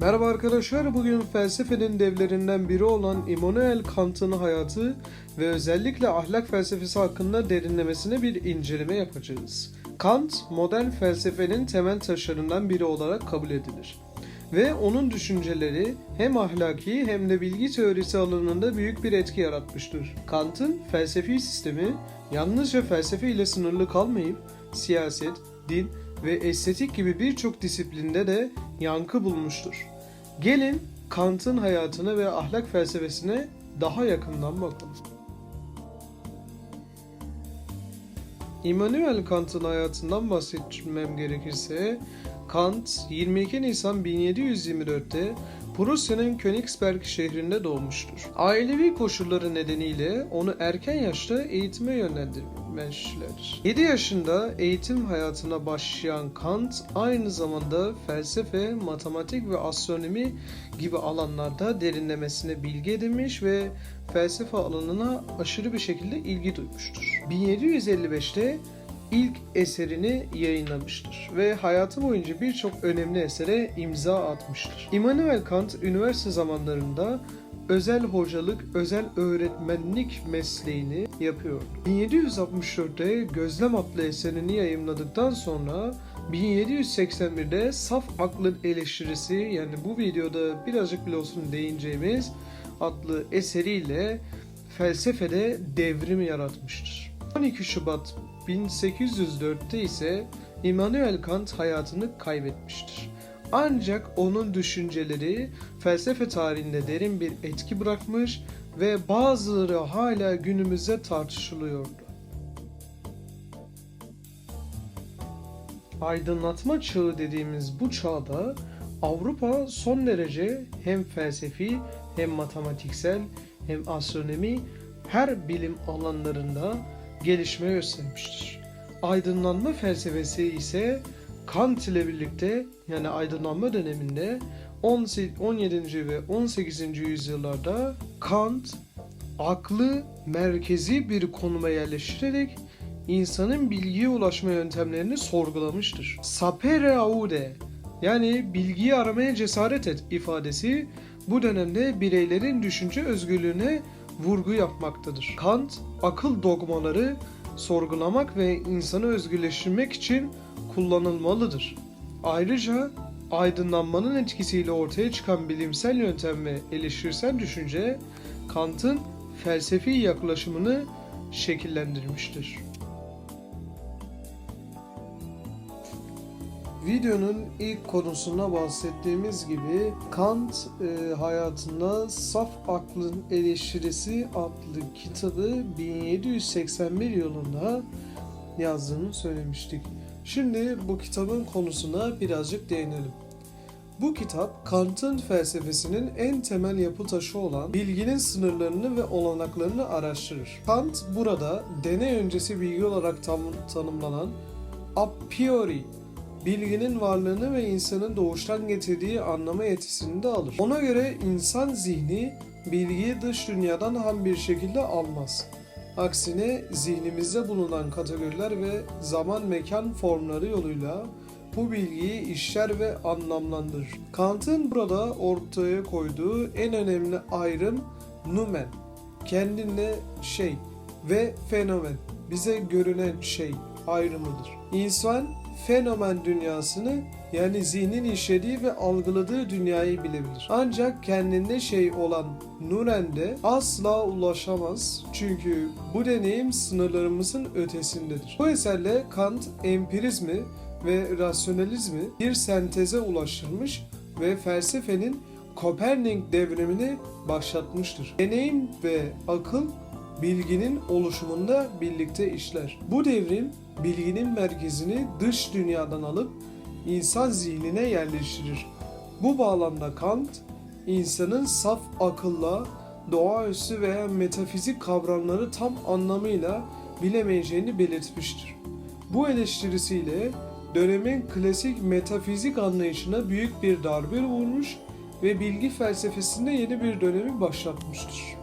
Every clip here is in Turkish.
Merhaba arkadaşlar, bugün felsefenin devlerinden biri olan Immanuel Kant'ın hayatı ve özellikle ahlak felsefesi hakkında derinlemesine bir inceleme yapacağız. Kant, modern felsefenin temel taşlarından biri olarak kabul edilir. Ve onun düşünceleri hem ahlaki hem de bilgi teorisi alanında büyük bir etki yaratmıştır. Kant'ın felsefi sistemi yalnızca felsefe ile sınırlı kalmayıp siyaset, din ve estetik gibi birçok disiplinde de yankı bulmuştur. Gelin Kant'ın hayatına ve ahlak felsefesine daha yakından bakalım. Immanuel Kant'ın hayatından bahsetmem gerekirse Kant 22 Nisan 1724'te Prusya'nın Königsberg şehrinde doğmuştur. Ailevi koşulları nedeniyle onu erken yaşta eğitime yönlendirmişler. 7 yaşında eğitim hayatına başlayan Kant aynı zamanda felsefe, matematik ve astronomi gibi alanlarda derinlemesine bilgi edinmiş ve felsefe alanına aşırı bir şekilde ilgi duymuştur. 1755'te ilk eserini yayınlamıştır ve hayatı boyunca birçok önemli esere imza atmıştır. Immanuel Kant üniversite zamanlarında özel hocalık, özel öğretmenlik mesleğini yapıyordu. 1764'te Gözlem adlı eserini yayımladıktan sonra 1781'de Saf Aklın Eleştirisi yani bu videoda birazcık bile olsun değineceğimiz adlı eseriyle felsefede devrim yaratmıştır. 12 Şubat 1804'te ise Immanuel Kant hayatını kaybetmiştir. Ancak onun düşünceleri felsefe tarihinde derin bir etki bırakmış ve bazıları hala günümüzde tartışılıyordu. Aydınlatma çağı dediğimiz bu çağda Avrupa son derece hem felsefi hem matematiksel hem astronomi her bilim alanlarında gelişme göstermiştir. Aydınlanma felsefesi ise Kant ile birlikte yani aydınlanma döneminde 17. ve 18. yüzyıllarda Kant aklı merkezi bir konuma yerleştirerek insanın bilgiye ulaşma yöntemlerini sorgulamıştır. Sapere aude yani bilgiyi aramaya cesaret et ifadesi bu dönemde bireylerin düşünce özgürlüğüne vurgu yapmaktadır. Kant, akıl dogmaları sorgulamak ve insanı özgürleştirmek için kullanılmalıdır. Ayrıca aydınlanmanın etkisiyle ortaya çıkan bilimsel yöntem ve eleştirisel düşünce Kant'ın felsefi yaklaşımını şekillendirmiştir. Videonun ilk konusunda bahsettiğimiz gibi Kant e, hayatında Saf Aklın Eleştirisi adlı kitabı 1781 yılında yazdığını söylemiştik. Şimdi bu kitabın konusuna birazcık değinelim. Bu kitap Kant'ın felsefesinin en temel yapı taşı olan bilginin sınırlarını ve olanaklarını araştırır. Kant burada deney öncesi bilgi olarak tam, tanımlanan a priori bilginin varlığını ve insanın doğuştan getirdiği anlama yetisini de alır. Ona göre insan zihni bilgiyi dış dünyadan ham bir şekilde almaz. Aksine zihnimizde bulunan kategoriler ve zaman mekan formları yoluyla bu bilgiyi işler ve anlamlandırır. Kant'ın burada ortaya koyduğu en önemli ayrım numen, kendine şey ve fenomen, bize görünen şey ayrımıdır. İnsan fenomen dünyasını yani zihnin işlediği ve algıladığı dünyayı bilebilir. Ancak kendinde şey olan Nuren'de asla ulaşamaz çünkü bu deneyim sınırlarımızın ötesindedir. Bu eserle Kant empirizmi ve rasyonalizmi bir senteze ulaştırmış ve felsefenin Kopernik devrimini başlatmıştır. Deneyim ve akıl bilginin oluşumunda birlikte işler. Bu devrim bilginin merkezini dış dünyadan alıp insan zihnine yerleştirir. Bu bağlamda Kant, insanın saf akılla doğaüstü veya metafizik kavramları tam anlamıyla bilemeyeceğini belirtmiştir. Bu eleştirisiyle dönemin klasik metafizik anlayışına büyük bir darbe vurmuş ve bilgi felsefesinde yeni bir dönemi başlatmıştır.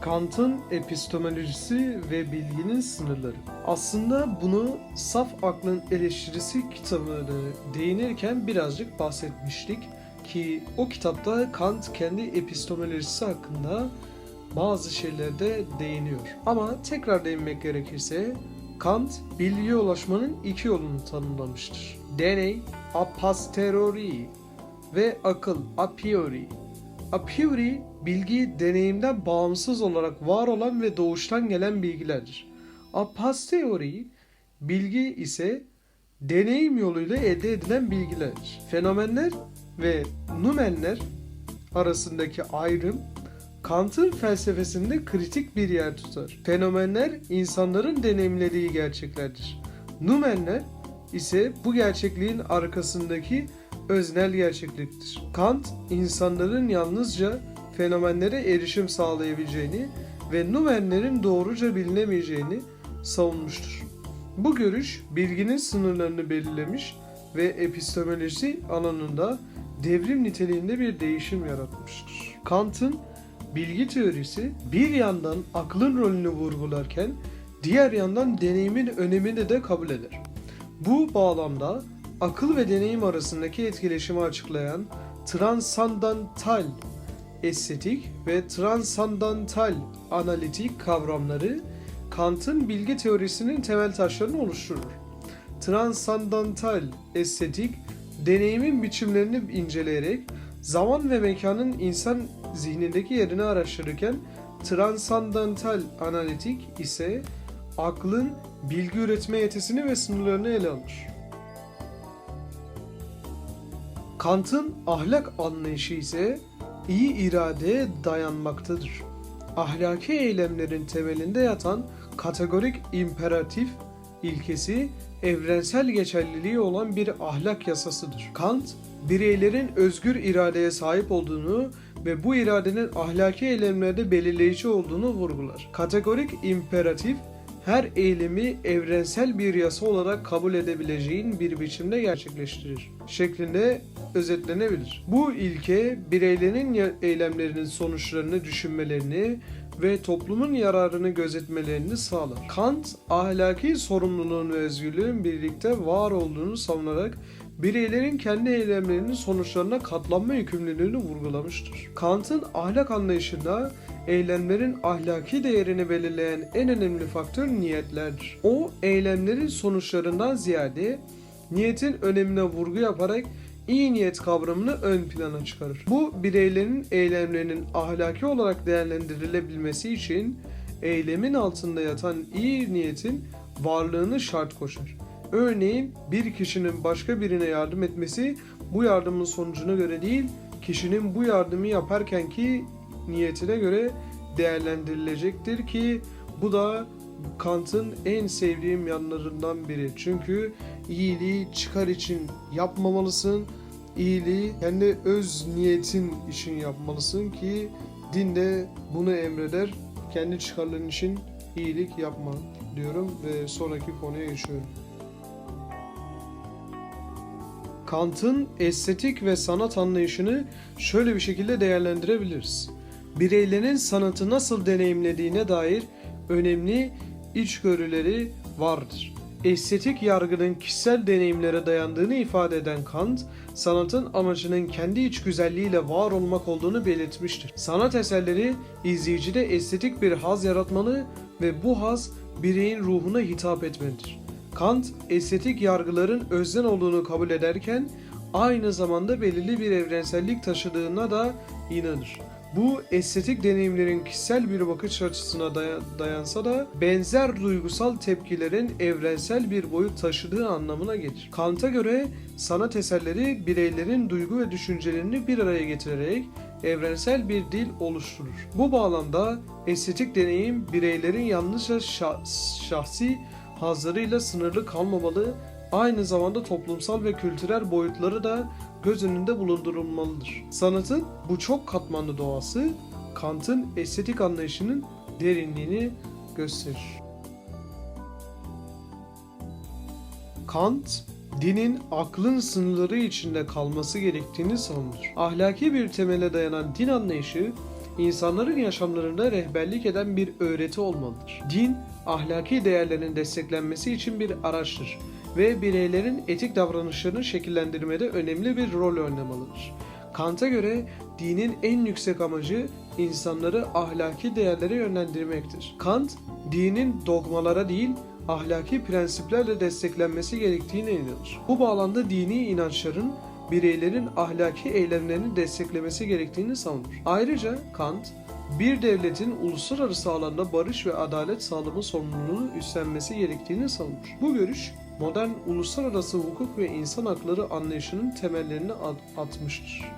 Kant'ın epistemolojisi ve bilginin sınırları. Aslında bunu Saf Aklın Eleştirisi kitabını değinirken birazcık bahsetmiştik ki o kitapta Kant kendi epistemolojisi hakkında bazı şeylerde değiniyor. Ama tekrar değinmek gerekirse Kant bilgiye ulaşmanın iki yolunu tanımlamıştır. Deney a posteriori ve akıl a priori. A priori bilgi deneyimden bağımsız olarak var olan ve doğuştan gelen bilgilerdir. A posteriori bilgi ise deneyim yoluyla elde edilen bilgilerdir. Fenomenler ve numenler arasındaki ayrım Kant'ın felsefesinde kritik bir yer tutar. Fenomenler insanların deneyimlediği gerçeklerdir. Numenler ise bu gerçekliğin arkasındaki öznel gerçekliktir. Kant, insanların yalnızca fenomenlere erişim sağlayabileceğini ve numenlerin doğruca bilinemeyeceğini savunmuştur. Bu görüş bilginin sınırlarını belirlemiş ve epistemoloji alanında devrim niteliğinde bir değişim yaratmıştır. Kant'ın bilgi teorisi bir yandan aklın rolünü vurgularken diğer yandan deneyimin önemini de kabul eder. Bu bağlamda akıl ve deneyim arasındaki etkileşimi açıklayan transandantal estetik ve transandantal analitik kavramları Kant'ın bilgi teorisinin temel taşlarını oluşturur. Transandantal estetik deneyimin biçimlerini inceleyerek zaman ve mekanın insan zihnindeki yerini araştırırken transandantal analitik ise aklın bilgi üretme yetisini ve sınırlarını ele alır. Kant'ın ahlak anlayışı ise iyi iradeye dayanmaktadır. Ahlaki eylemlerin temelinde yatan kategorik imperatif ilkesi evrensel geçerliliği olan bir ahlak yasasıdır. Kant, bireylerin özgür iradeye sahip olduğunu ve bu iradenin ahlaki eylemlerde belirleyici olduğunu vurgular. Kategorik imperatif her eylemi evrensel bir yasa olarak kabul edebileceğin bir biçimde gerçekleştirir şeklinde özetlenebilir. Bu ilke bireylerin eylemlerinin sonuçlarını düşünmelerini ve toplumun yararını gözetmelerini sağlar. Kant, ahlaki sorumluluğun ve özgürlüğün birlikte var olduğunu savunarak bireylerin kendi eylemlerinin sonuçlarına katlanma yükümlülüğünü vurgulamıştır. Kant'ın ahlak anlayışında eylemlerin ahlaki değerini belirleyen en önemli faktör niyetlerdir. O, eylemlerin sonuçlarından ziyade niyetin önemine vurgu yaparak iyi niyet kavramını ön plana çıkarır. Bu bireylerin eylemlerinin ahlaki olarak değerlendirilebilmesi için eylemin altında yatan iyi niyetin varlığını şart koşar. Örneğin bir kişinin başka birine yardım etmesi bu yardımın sonucuna göre değil, kişinin bu yardımı yaparkenki niyetine göre değerlendirilecektir ki bu da Kant'ın en sevdiğim yanlarından biri. Çünkü iyiliği çıkar için yapmamalısın. İyiliği kendi öz niyetin için yapmalısın ki din de bunu emreder. Kendi çıkarların için iyilik yapma diyorum ve sonraki konuya geçiyorum. Kant'ın estetik ve sanat anlayışını şöyle bir şekilde değerlendirebiliriz. Bireylerin sanatı nasıl deneyimlediğine dair önemli içgörüleri vardır. Estetik yargının kişisel deneyimlere dayandığını ifade eden Kant, sanatın amacının kendi iç güzelliğiyle var olmak olduğunu belirtmiştir. Sanat eserleri izleyicide estetik bir haz yaratmalı ve bu haz bireyin ruhuna hitap etmelidir. Kant, estetik yargıların özden olduğunu kabul ederken aynı zamanda belirli bir evrensellik taşıdığına da inanır. Bu estetik deneyimlerin kişisel bir bakış açısına daya- dayansa da benzer duygusal tepkilerin evrensel bir boyut taşıdığı anlamına gelir. Kant'a göre sanat eserleri bireylerin duygu ve düşüncelerini bir araya getirerek evrensel bir dil oluşturur. Bu bağlamda estetik deneyim bireylerin yalnızca şah- şahsi hazlarıyla sınırlı kalmamalı, aynı zamanda toplumsal ve kültürel boyutları da göz önünde bulundurulmalıdır. Sanatın bu çok katmanlı doğası Kant'ın estetik anlayışının derinliğini gösterir. Kant, dinin aklın sınırları içinde kalması gerektiğini savunur. Ahlaki bir temele dayanan din anlayışı, insanların yaşamlarında rehberlik eden bir öğreti olmalıdır. Din, ahlaki değerlerin desteklenmesi için bir araçtır ve bireylerin etik davranışlarını şekillendirmede önemli bir rol oynamalıdır. Kant'a göre dinin en yüksek amacı insanları ahlaki değerlere yönlendirmektir. Kant, dinin dogmalara değil, ahlaki prensiplerle desteklenmesi gerektiğine inanır. Bu bağlamda dini inançların bireylerin ahlaki eylemlerini desteklemesi gerektiğini savunur. Ayrıca Kant, bir devletin uluslararası alanda barış ve adalet sağlama sorumluluğunu üstlenmesi gerektiğini savunur. Bu görüş, modern uluslararası hukuk ve insan hakları anlayışının temellerini at- atmıştır.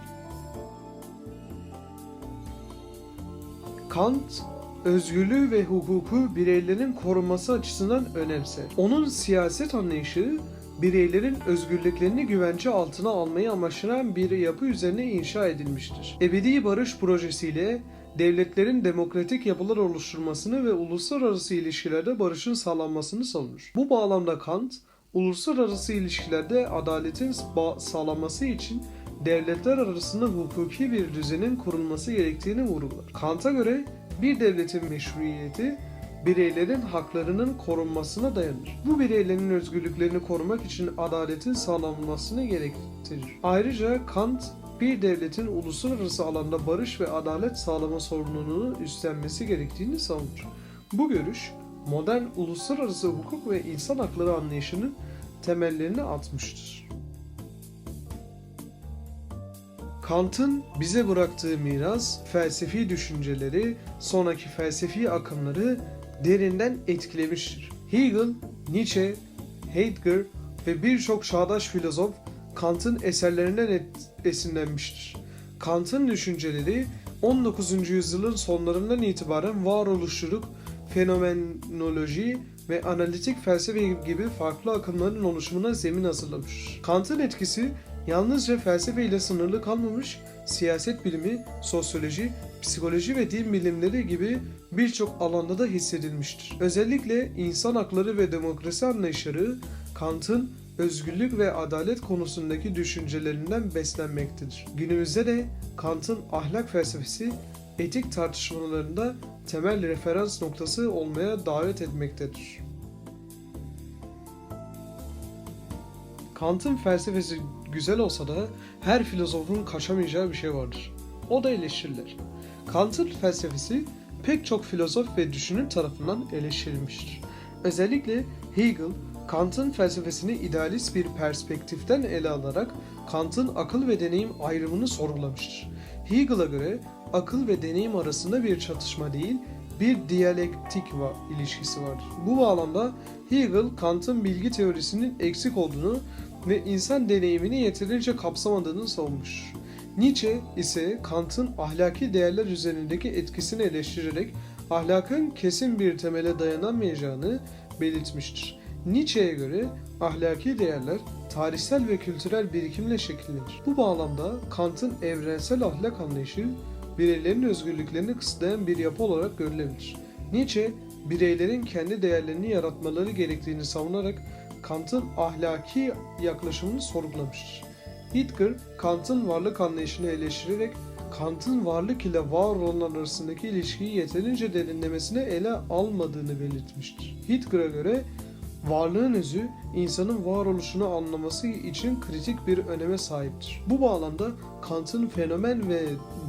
Kant, özgürlüğü ve hukuku bireylerin korunması açısından önemser. Onun siyaset anlayışı, bireylerin özgürlüklerini güvence altına almayı amaçlayan bir yapı üzerine inşa edilmiştir. Ebedi Barış projesiyle devletlerin demokratik yapılar oluşturmasını ve uluslararası ilişkilerde barışın sağlanmasını savunur. Bu bağlamda Kant, uluslararası ilişkilerde adaletin sağlanması için devletler arasında hukuki bir düzenin kurulması gerektiğini vurgular. Kant'a göre bir devletin meşruiyeti bireylerin haklarının korunmasına dayanır. Bu bireylerin özgürlüklerini korumak için adaletin sağlanmasını gerektirir. Ayrıca Kant bir devletin uluslararası alanda barış ve adalet sağlama sorumluluğunu üstlenmesi gerektiğini savunur. Bu görüş modern uluslararası hukuk ve insan hakları anlayışının temellerini atmıştır. Kant'ın bize bıraktığı miras, felsefi düşünceleri, sonraki felsefi akımları derinden etkilemiştir. Hegel, Nietzsche, Heidegger ve birçok çağdaş filozof Kant'ın eserlerinden esinlenmiştir. Kant'ın düşünceleri 19. yüzyılın sonlarından itibaren varoluşçuluk, fenomenoloji ve analitik felsefe gibi farklı akımların oluşumuna zemin hazırlamıştır. Kant'ın etkisi yalnızca felsefe ile sınırlı kalmamış, siyaset bilimi, sosyoloji, psikoloji ve din bilimleri gibi birçok alanda da hissedilmiştir. Özellikle insan hakları ve demokrasi anlayışları Kant'ın özgürlük ve adalet konusundaki düşüncelerinden beslenmektedir. Günümüzde de Kant'ın ahlak felsefesi etik tartışmalarında temel referans noktası olmaya davet etmektedir. Kant'ın felsefesi güzel olsa da her filozofun kaçamayacağı bir şey vardır. O da eleştiriler. Kant'ın felsefesi pek çok filozof ve düşünür tarafından eleştirilmiştir. Özellikle Hegel, Kant'ın felsefesini idealist bir perspektiften ele alarak Kant'ın akıl ve deneyim ayrımını sorgulamıştır. Hegel'a göre akıl ve deneyim arasında bir çatışma değil, bir diyalektik va- ilişkisi vardır. Bu bağlamda Hegel, Kant'ın bilgi teorisinin eksik olduğunu ve insan deneyimini yeterince kapsamadığını savunmuştur. Nietzsche ise Kant'ın ahlaki değerler üzerindeki etkisini eleştirerek ahlakın kesin bir temele dayanamayacağını belirtmiştir. Nietzsche'ye göre ahlaki değerler tarihsel ve kültürel birikimle şekillenir. Bu bağlamda Kant'ın evrensel ahlak anlayışı bireylerin özgürlüklerini kısıtlayan bir yapı olarak görülebilir. Nietzsche, bireylerin kendi değerlerini yaratmaları gerektiğini savunarak Kant'ın ahlaki yaklaşımını sorgulamıştır. Heidegger, Kant'ın varlık anlayışını eleştirerek Kant'ın varlık ile var olanlar arasındaki ilişkiyi yeterince derinlemesine ele almadığını belirtmiştir. Heidegger'a göre varlığın özü insanın varoluşunu anlaması için kritik bir öneme sahiptir. Bu bağlamda Kant'ın fenomen ve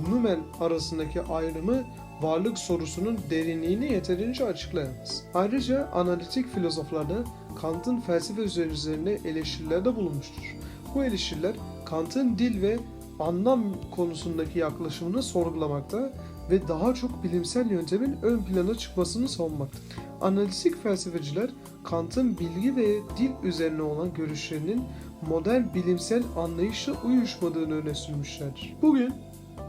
numen arasındaki ayrımı varlık sorusunun derinliğini yeterince açıklayamaz. Ayrıca analitik filozoflar da Kant'ın felsefe üzerine eleştirilerde bulunmuştur. Bu eleştiriler Kant'ın dil ve anlam konusundaki yaklaşımını sorgulamakta ve daha çok bilimsel yöntemin ön plana çıkmasını savunmaktadır. Analitik felsefeciler Kant'ın bilgi ve dil üzerine olan görüşlerinin modern bilimsel anlayışla uyuşmadığını öne sürmüşlerdir. Bugün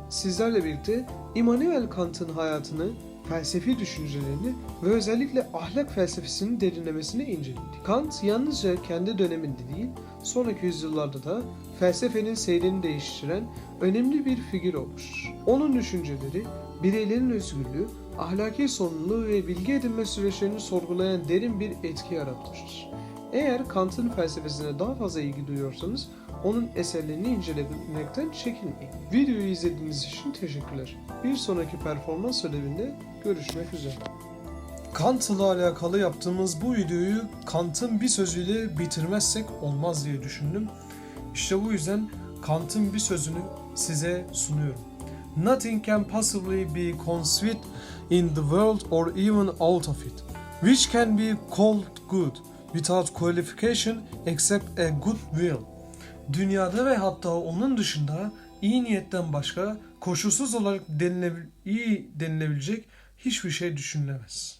sizlerle birlikte Immanuel Kant'ın hayatını, felsefi düşüncelerini ve özellikle ahlak felsefesinin derinlemesine inceledik. Kant yalnızca kendi döneminde değil, sonraki yüzyıllarda da felsefenin seyrini değiştiren önemli bir figür olmuştur. Onun düşünceleri, bireylerin özgürlüğü, ahlaki sorumluluğu ve bilgi edinme süreçlerini sorgulayan derin bir etki yaratmıştır. Eğer Kant'ın felsefesine daha fazla ilgi duyuyorsanız onun eserlerini incelemekten çekinmeyin. Videoyu izlediğiniz için teşekkürler. Bir sonraki performans ödevinde görüşmek üzere. Kant ile alakalı yaptığımız bu videoyu Kant'ın bir sözüyle bitirmezsek olmaz diye düşündüm. İşte bu yüzden Kant'ın bir sözünü size sunuyorum. Nothing can possibly be conceived in the world or even out of it, which can be called good without qualification except a good will. Dünyada ve hatta onun dışında iyi niyetten başka koşulsuz olarak denilebil- iyi denilebilecek hiçbir şey düşünülemez.